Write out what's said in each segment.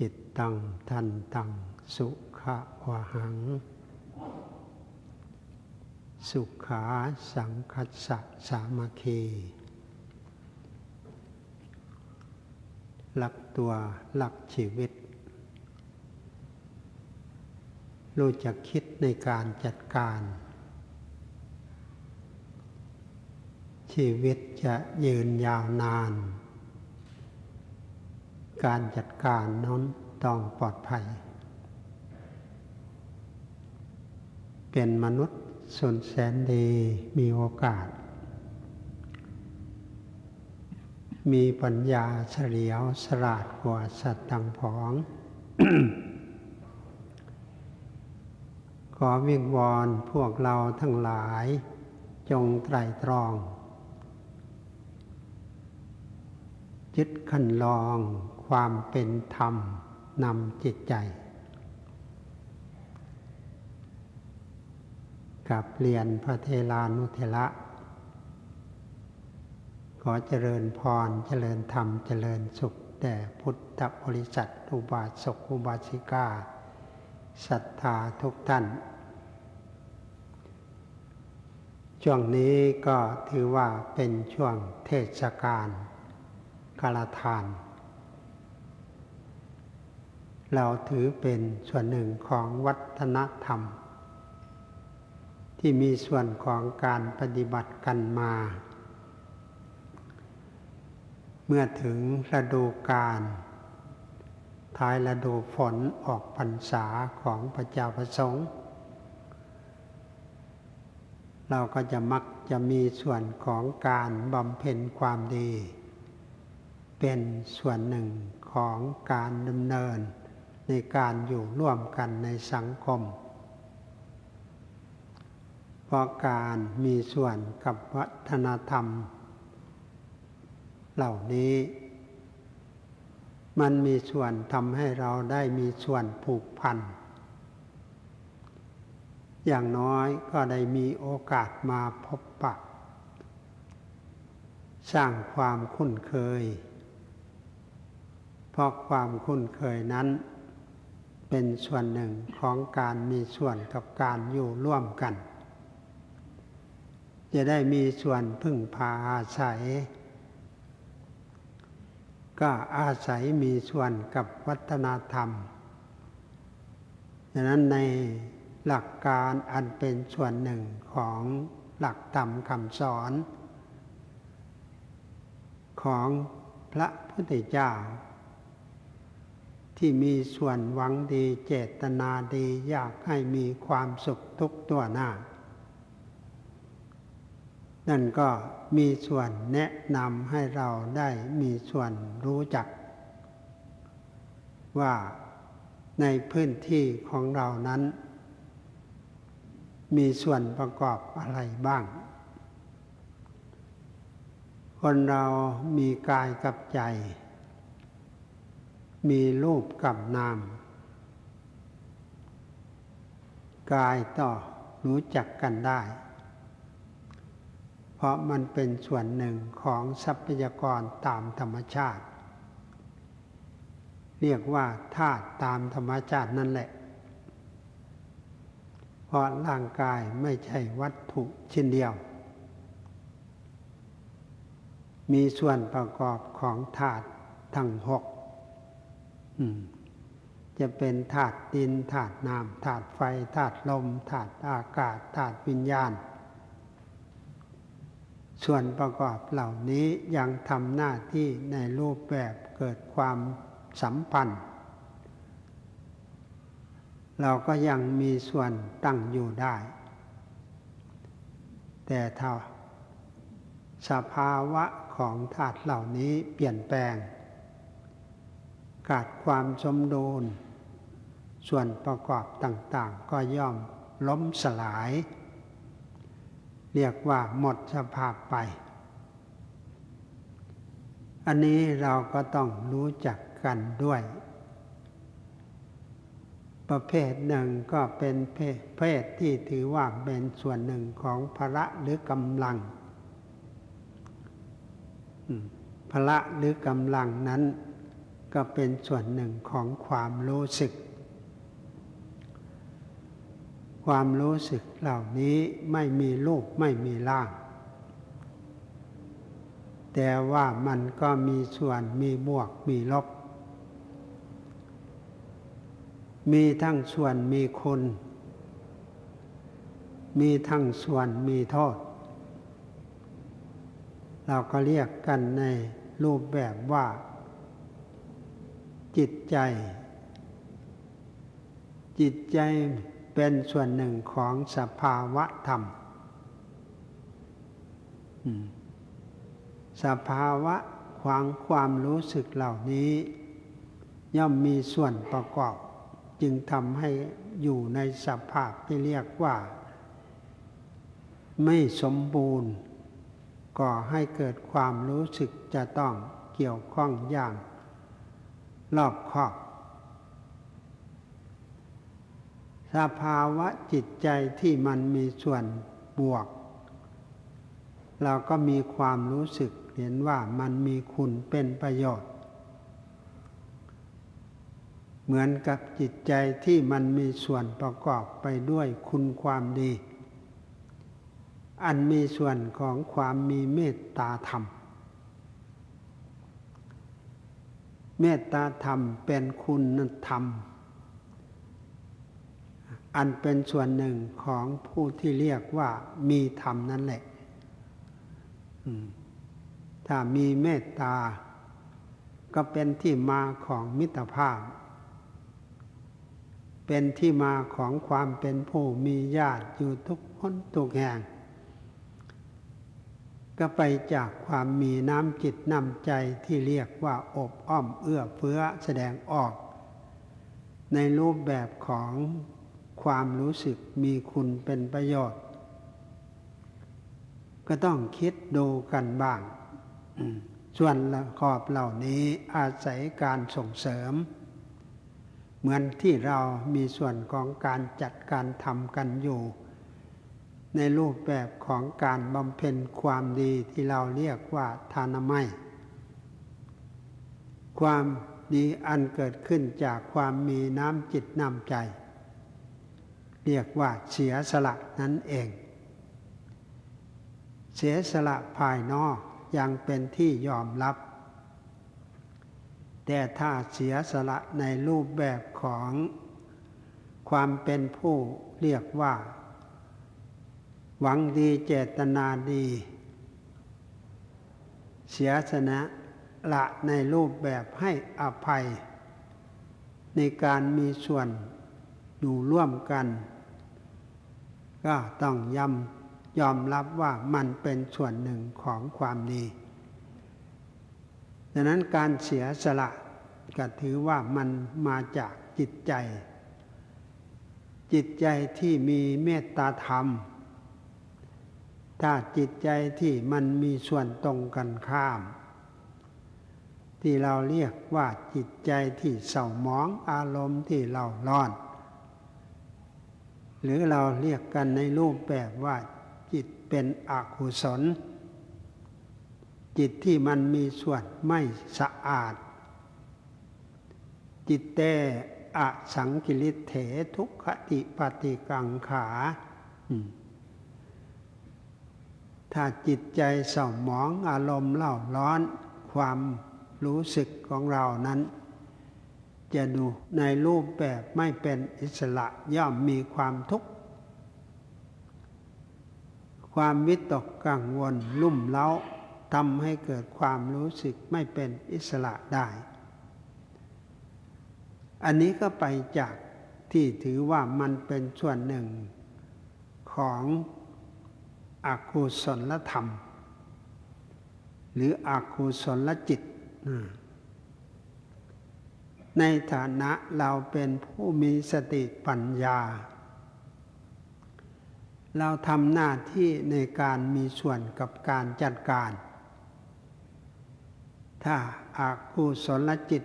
จิตตังทันตัง สุขะวะหัง สุขาสังคัสสะสามัคคีหลักตัวหลักชีวิต รู้จักคิดในการจัดการ ชีวิตจะยืนยาวนาน การจัดการนั้นต้องปลอดภัย เป็นมนุษย์ส่วนแสนดีมีโอกาส มีปัญญาเฉลียวสลาดกว่าสัตว์ต่างผองขอวิงวอนพวกเราทั้งหลาย จงไตรตรองยึดขันลอง ความเป็นธรรมนำจิตใจกับเรียนพระเทลานุเทระขอเจริญพร เจริญธรรม เจริญสุข แด่พุทธบริษัทอุบาสกอุบาสิกาศรัทธาทุกท่าน ช่วงนี้ก็ถือว่าเป็นช่วงเทศกาลกาลทาน เราถือเป็นส่วนหนึ่งของวัฒนธรรม ที่มีส่วนของการปฏิบัติกันมา เมื่อถึงฤดูกาลท้ายฤดูฝนออกพรรษาของพระเจ้าประสงค์ เราก็จะมักจะมีส่วนของการบำเพ็ญความดี เป็นส่วนหนึ่งของการดำเนิน ในการอยู่ร่วมกันในสังคม เพราะการมีส่วนกับวัฒนธรรม เหล่านี้ มันมีส่วนทำให้เราได้มีส่วนผูกพัน อย่างน้อยก็ได้มีโอกาสมาพบปะ สร้างความคุ้นเคย เพราะความคุ้นเคยนั้น เป็นส่วนหนึ่งของการมีส่วนกับการอยู่ร่วมกัน จะได้มีส่วนพึ่งพาอาศัย ก็อาศัยมีส่วนกับวัฒนธรรมดังนั้นในหลักการอันเป็นส่วนหนึ่งของหลักธรรมคำสอน ของพระพุทธเจ้า ที่มีส่วนหวังดีเจตนาดีอยากให้มีความสุขทุกตัวหน้า นั่นก็มีส่วนแนะนำให้เราได้มีส่วนรู้จัก ว่าในพื้นที่ของเรานั้น มีส่วนประกอบอะไรบ้าง คนเรามีกายกับใจ มีรูปกับนาม กายต่อรู้จักกันได้ เพราะมันเป็นส่วนหนึ่งของทรัพยากรตามธรรมชาติ เรียกว่าธาตุตามธรรมชาตินั่นแหละ เพราะร่างกายไม่ใช่วัตถุชิ้นเดียวมีส่วนประกอบของธาตุทั้งหก จะเป็นธาตุดินธาตุน้ำธาตุไฟธาตุลมธาตุอากาศธาตุวิญญาณ ส่วนประกอบเหล่านี้ยังทำหน้าที่ในรูปแบบเกิดความสัมพันธ์ เราก็ยังมีส่วนตั้งอยู่ได้ แต่ถ้าสภาวะของธาตุเหล่านี้เปลี่ยนแปลง ขาดความสมดุล ส่วนประกอบต่างๆ ก็ย่อมล้มสลาย เรียกว่าหมดสภาพไป อันนี้เราก็ต้องรู้จักกันด้วย ประเภทหนึ่งก็เป็นเพศที่ถือว่าเป็นส่วนหนึ่งของพระหรือกำลังพละหรือกำลังนั้น ก็เป็นส่วนหนึ่งของความรู้สึก ความรู้สึกเหล่านี้ไม่มีรูปไม่มีร่าง แต่ว่ามันก็มีส่วนมีบวกมีลบ มีทั้งส่วนมีคุณ มีทั้งส่วนมีโทษ เราก็เรียกกันในรูปแบบว่า จิตใจ จิตใจเป็นส่วนหนึ่งของสภาวะธรรม สภาวะความความรู้สึกเหล่านี้ ย่อมมีส่วนประกอบ จึงทำให้อยู่ในสภาพที่เรียกว่า ไม่สมบูรณ์ ก่อให้เกิดความรู้สึกจะต้องเกี่ยวข้องอย่าง รอบคอบ สภาวะจิตใจที่มันมีส่วนบวก เราก็มีความรู้สึกเห็นว่ามันมีคุณเป็นประโยชน์ เหมือนกับจิตใจที่มันมีส่วนประกอบไปด้วยคุณความดี อันมีส่วนของความมีเมตตาธรรม เมตตาธรรมเป็นคุณธรรม อันเป็นส่วนหนึ่งของผู้ที่เรียกว่ามีธรรมนั่นแหละถ้ามีเมตตา ก็เป็นที่มาของมิตรภาพ เป็นที่มาของความเป็นผู้มีญาติอยู่ทุกคนทุกแห่ง ก็ไปจากความมีน้ำจิตน้ำใจที่เรียกว่าอบอ้อมเอื้อเฟื้อแสดงออก ในรูปแบบของความรู้สึกมีคุณเป็นประโยชน์ ก็ต้องคิดดูกันบ้าง ส่วนละขอบเหล่านี้อาศัยการส่งเสริม เหมือนที่เรามีส่วนของการจัดการทำกันอยู่ ในรูปแบบของการบำเพ็ญความดีที่เราเรียกว่าทานไมความดีอันเกิดขึ้นจากความมีน้ำจิตน้ำใจ เรียกว่าเสียสละนั่นเอง เสียสละภายนอกยังเป็นที่ยอมรับ แต่ถ้าเสียสละในรูปแบบของความเป็นผู้เรียกว่า หวังดีเจตนาดี เสียสนะละในรูปแบบให้อภัย ในการมีส่วนอยู่ร่วมกัน ก็ต้องยำยอมรับว่ามันเป็นส่วนหนึ่งของความดีดังนั้นการเสียสละก็ถือว่ามันมาจากจิตใจ จิตใจที่มีเมตตาธรรม ถ้าจิตใจที่มันมีส่วนตรงกันข้าม ที่เราเรียกว่าจิตใจที่เศร้าหมองอารมณ์ที่เราร้อน หรือเราเรียกกันในรูปแบบว่าจิตเป็นอกุศล จิตที่มันมีส่วนไม่สะอาด จิตเตอสังกิริเถทุกขติปฏิกังขา อืม ถ้าจิตใจเศร้าหมองอารมณ์เล่าร้อน ความรู้สึกของเรานั้น จะดูในรูปแบบไม่เป็นอิสระย่อมมีความทุกข์ ความวิตกกังวลลุ่มเล้าทำให้เกิดความรู้สึกไม่เป็นอิสระได้ อันนี้ก็ไปจากที่ถือว่ามันเป็นส่วนหนึ่งของ อกุศลธรรม หรืออกุศลจิต ในฐานะเราเป็นผู้มีสติปัญญา เราทำหน้าที่ในการมีส่วนกับการจัดการ ถ้าอากุศลจิต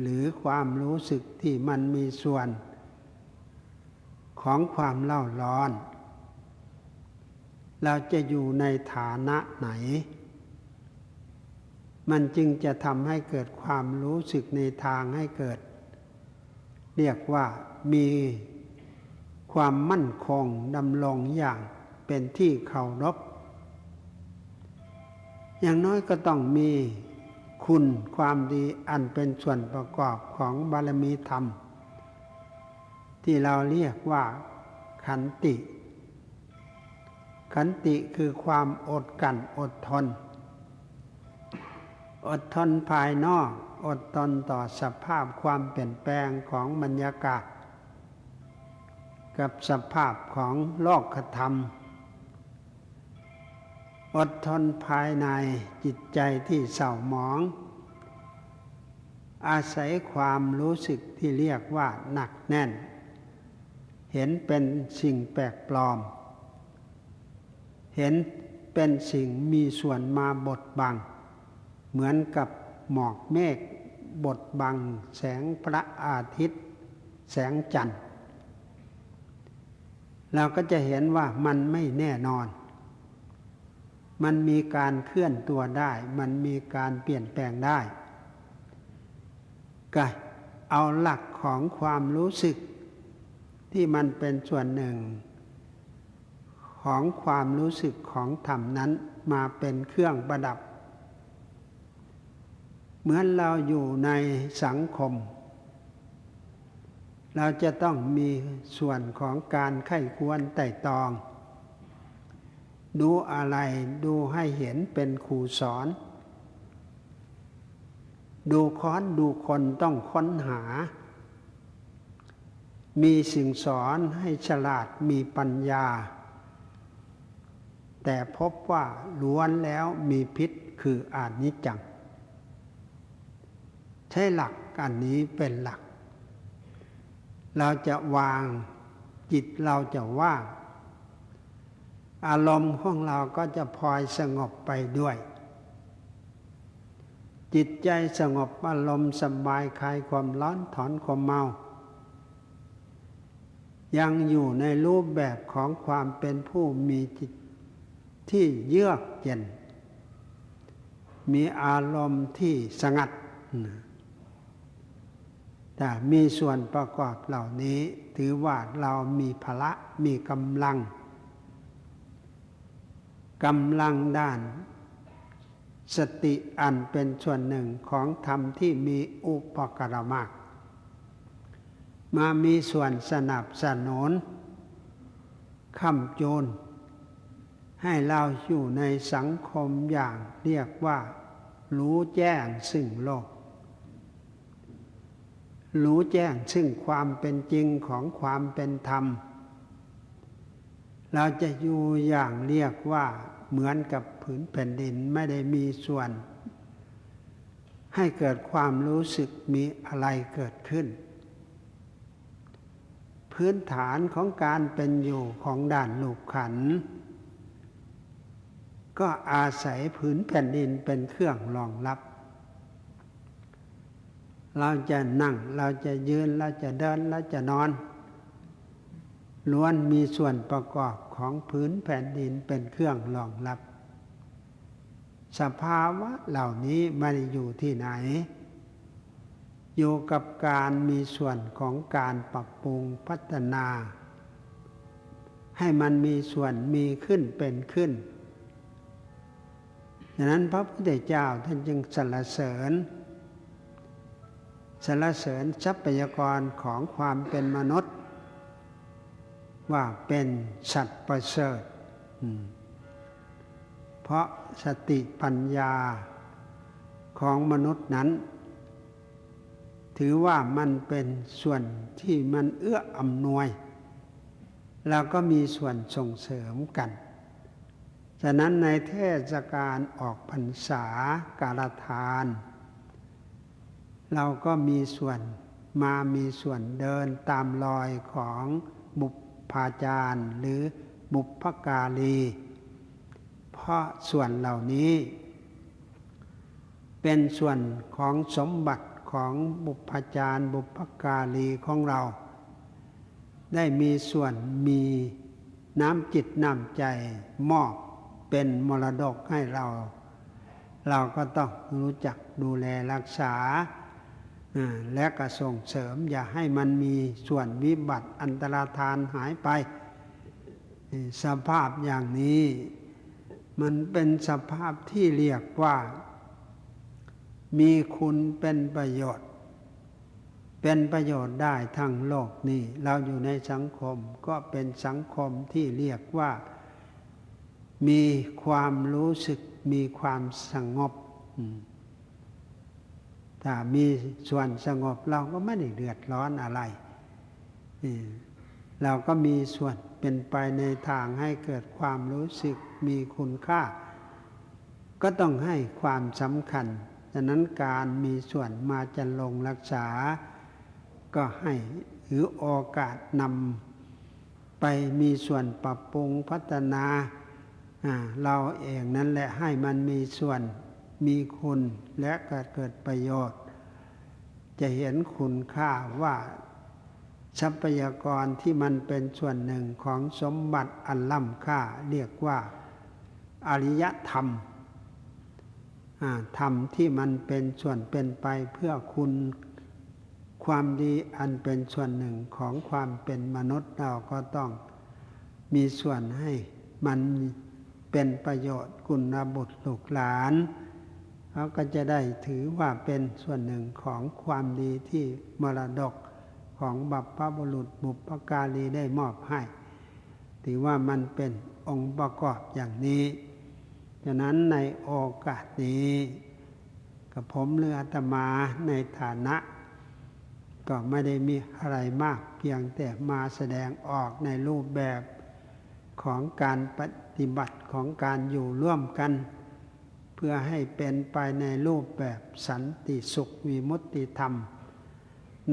หรือความรู้สึกที่มันมีส่วนของความเล่าร้อน เราจะอยู่ในฐานะไหน มันจึงจะทำให้เกิดความรู้สึกในทางให้เกิด เรียกว่ามีความมั่นคงดำรงอย่างเป็นที่เคารพอย่างน้อยก็ต้องมีคุณความดีอันเป็นส่วนประกอบของบารมีธรรม ที่เราเรียกว่าขันติ ขันติคือความอดกันอดทน อดทนภายนอก อดทนต่อสภาพความเปลี่ยนแปลงของบรรยากาศ กับสภาพของโลกธรรม อดทนภายในจิตใจที่เศร้าหมอง อาศัยความรู้สึกที่เรียกว่าหนักแน่น เห็นเป็นสิ่งแปลกปลอม เห็นเป็นสิ่งมีส่วนมาบดบัง เหมือนกับหมอกเมฆบดบัง แสงพระอาทิตย์ แสงจันทร์ เราก็จะเห็นว่ามันไม่แน่นอน มันมีการเคลื่อนตัวได้ มันมีการเปลี่ยนแปลงได้ก็เอาหลักของความรู้สึกที่มันเป็นส่วนหนึ่ง ของความรู้สึกของธรรมนั้นมาเป็นเครื่องประดับ เหมือนเราอยู่ในสังคม เราจะต้องมีส่วนของการไข้ควรไต่ตอง ดูอะไรดูให้เห็นเป็นครูสอน ดูค้อนดูคนต้องค้นหามีสิ่งสอนให้ฉลาดมีปัญญา แต่พบว่าล้วนแล้วมีพิษคืออานิจจัง ใช้หลักอันนี้เป็นหลัก เราจะวางจิตเราจะว่างอารมณ์ของเราก็จะพลอยสงบไปด้วย จิตใจสงบอารมณ์สบายคลายความร้อนถอนความเมา ยังอยู่ในรูปแบบของความเป็นผู้มีจิต ที่เยือกเย็น มีอารมณ์ที่สงัดแต่มีส่วนประกอบเหล่านี้ถือว่าเรามีพละมีกำลังกำลังด้าน สติอันเป็นส่วนหนึ่งของธรรมที่มีอุปกรมากมามีส่วนสนับสนุนคำโจน ให้เราอยู่ในสังคมอย่างเรียกว่า รู้แจ้งซึ่งโลก รู้แจ้งซึ่งความเป็นจริงของความเป็นธรรม เราจะอยู่อย่างเรียกว่าเหมือนกับผืนแผ่นดินไม่ได้มีส่วน ให้เกิดความรู้สึกมีอะไรเกิดขึ้น พื้นฐานของการเป็นอยู่ของด่านลูกขัน ก็อาศัยผืนแผ่นดินเป็นเครื่องรองรับ เราจะนั่งเราจะยืนเราจะเดินเราจะนอน ล้วนมีส่วนประกอบของพื้นแผ่นดินเป็นเครื่องรองรับ สภาวะเหล่านี้ไม่ได้อยู่ที่ไหน อยู่กับการมีส่วนของการปรับปรุงพัฒนา ให้มันมีส่วนมีขึ้นเป็นขึ้น ดังนั้นพระพุทธเจ้าท่านจึงสรรเสริญสรรเสริญทรัพยากรของความเป็นมนุษย์ ว่าเป็นสัตว์ประเสริฐ เพราะสติปัญญาของมนุษย์นั้น ถือว่ามันเป็นส่วนที่มันเอื้ออำนวย แล้วก็มีส่วนส่งเสริมกัน ฉะนั้นในเทศกาลออกพรรษาการทาน เราก็มีส่วนมามีส่วนเดินตามรอยของบุพาจารย์หรือบุพการีเพราะส่วนเหล่านี้ เป็นส่วนของสมบัติของบุพจารย์บุพการีของเรา ได้มีส่วนมีน้ำจิตน้ำใจมอบ เป็นมรดกให้เรา เราก็ต้องรู้จักดูแลรักษา และก็ส่งเสริมอย่าให้มันมีส่วนวิบัติอันตรธานหายไป สภาพอย่างนี้ มันเป็นสภาพที่เรียกว่า มีคุณเป็นประโยชน์ เป็นประโยชน์ได้ทั้งโลกนี้ เราอยู่ในสังคมก็เป็นสังคมที่เรียกว่า มีความรู้สึกมีความสงบถ้ามีส่วนสงบเราก็ไม่ได้เดือดร้อนอะไร เราก็มีส่วนเป็นไปในทางให้เกิดความรู้สึกมีคุณค่า ก็ต้องให้ความสำคัญฉะนั้นการมีส่วนมาจันลงรักษา ก็ให้ถือโอกาสนำไปมีส่วนปรับปรุงพัฒนา เราเองนั่นแหละให้มันมีส่วนมีคุณและเกิดเกิดประโยชน์ จะเห็นคุณค่าว่าทรัพยากรที่มันเป็นส่วนหนึ่งของสมบัติอันล้ำค่า เรียกว่าอริยธรรมธรรมที่มันเป็นส่วนเป็นไปเพื่อคุณความดีอันเป็นส่วนหนึ่งของความเป็นมนุษย์เราก็ต้องมีส่วนให้มัน เป็นประโยชน์กุณบุตรลูกหลานเขาก็จะได้ถือว่าเป็นส่วนหนึ่งของความดีที่มรดกของบัพพบุรุษบุพการีได้มอบให้ ถือว่ามันเป็นองค์ประกอบอย่างนี้ฉะนั้นในโอกาสนี้กับผมเรืออาตมาในฐานะ ก็ไม่ได้มีอะไรมากเพียงแต่มาแสดงออกในรูปแบบ ของการปฏิบัติของการอยู่ร่วมกัน เพื่อให้เป็นไปในรูปแบบสันติสุขวิมุตติธรรม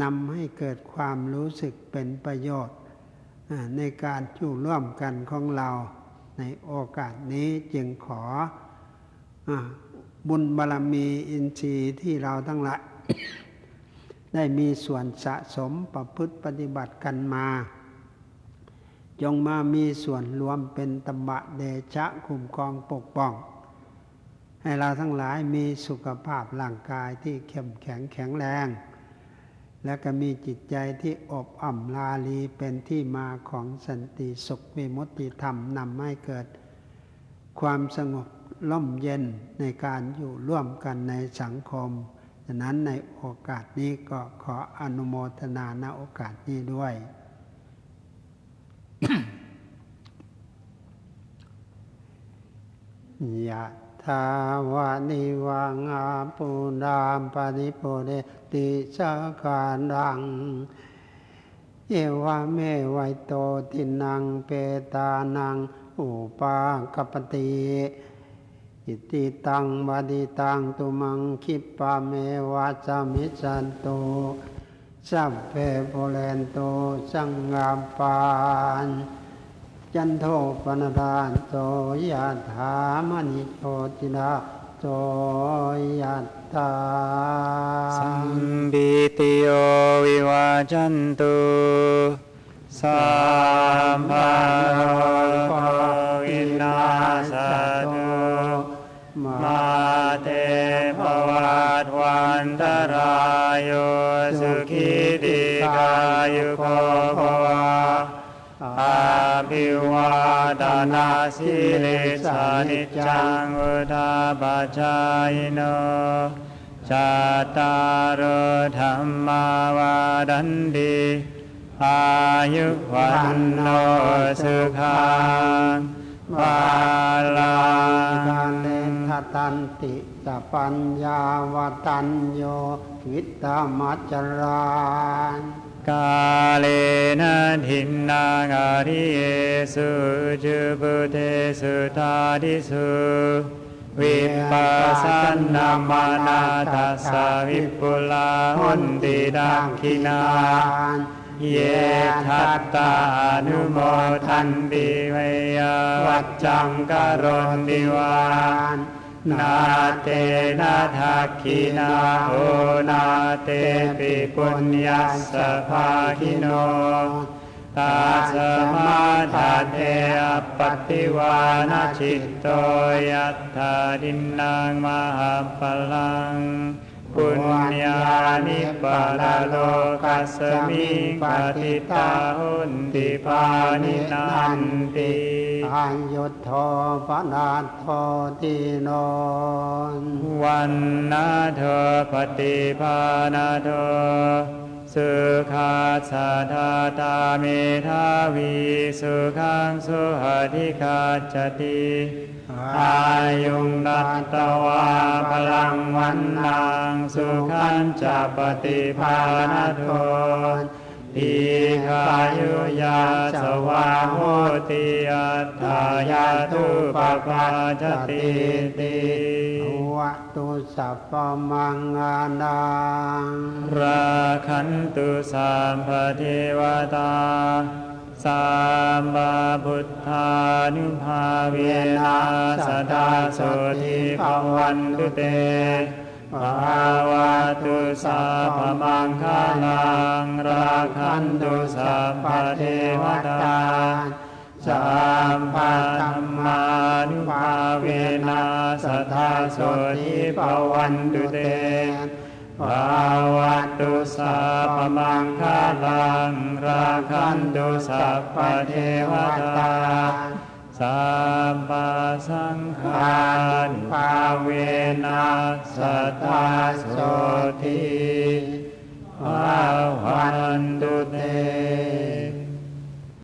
นำให้เกิดความรู้สึกเป็นประโยชน์ ในการอยู่ร่วมกันของเราในโอกาสนี้จึงขออบุญบารมีอินทรีย์ที่เราทั้งหลายได้มีส่วนสะสมประพฤติปฏิบัติกันมา จงมามีส่วนรวมเป็นตบะเดชะคุ้มครองปกป้อง ให้เราทั้งหลายมีสุขภาพร่างกายที่เข้มแข็งแข็งแรง และก็มีจิตใจที่อบอ่ำลาลีเป็นที่มาของสันติสุขวิมุตติธรรมนำให้เกิด ความสงบล่มเย็นในการอยู่ร่วมกันในสังคมฉะนั้นในโอกาสนี้ก็ขออนุโมทนาณโอกาสนี้ด้วย ยะทาวานิวังอาปุรามปนิโพเรติสาการัง เอวะเมวัยโตตินังเปตานัง อุปากปติอิติตังบดิตังตุมังคิปะเมวะจามิจันโต สัพเพโพเรนโตสังกาปานจันโทปนรานโตยะถามณิโชตินาโตยะถาสัมปิติโยวิวาจันตุสัมปันโนวินาสตุมาเตภวัตวันตรายโยสุขีติ กายุโกภวะอาภิวาตนาสิริสานิจจังอุทาปจายโนจัตตารธรรมาวาดันติอายุวันโนสุขังวาลาทานเลทตันติ ตปัญญาวตัญโยวิตตมัจจรานกาเลนะทินนางาริเยสุจุปุเทสุทาดิสุวิปัสสนามานาทัสสะวิปุลาหุนติดังคินานเยทัตตานุโมทันติเวยวัจจังกรณติวาน นาเตนะทักขินาโอนาเตปิปุญญาสภาคิโนตาสมาทาเทอปฏิวานาชิตโตยัตถาดินนางมหาปลัง ปุญญานิปะลโลกัสมิงปฏิตาหุนติปานินันติอายุทโธปนาโทติโนวันนาเธอปฏิภาณาเธอ สุขาสาธาตาเมธาวีสุขังสุหธิคาจติอายุงนัตตวาพลังวันนางสุขันจะปฏิภาณาโททีคายุยาสวาโหติอัตถายาตุปปาจติติ วะตุสัพพมังงานังราคันตุสามพเทวตาสามบาพุทธานุภาเวนะสดาโสทิภวันตุเตภาวะตุสัพพมังคาลังราคันตุสัพพเทวตา สัมปัตมมานุภาเวนะสัทธาโสทิปวันตุเตภาวะตุสัพมังคาลังราคันตุสัพพเทวตาสัมปัสังฆานุภาเวนะสัทธาโสทิภาวันตุเต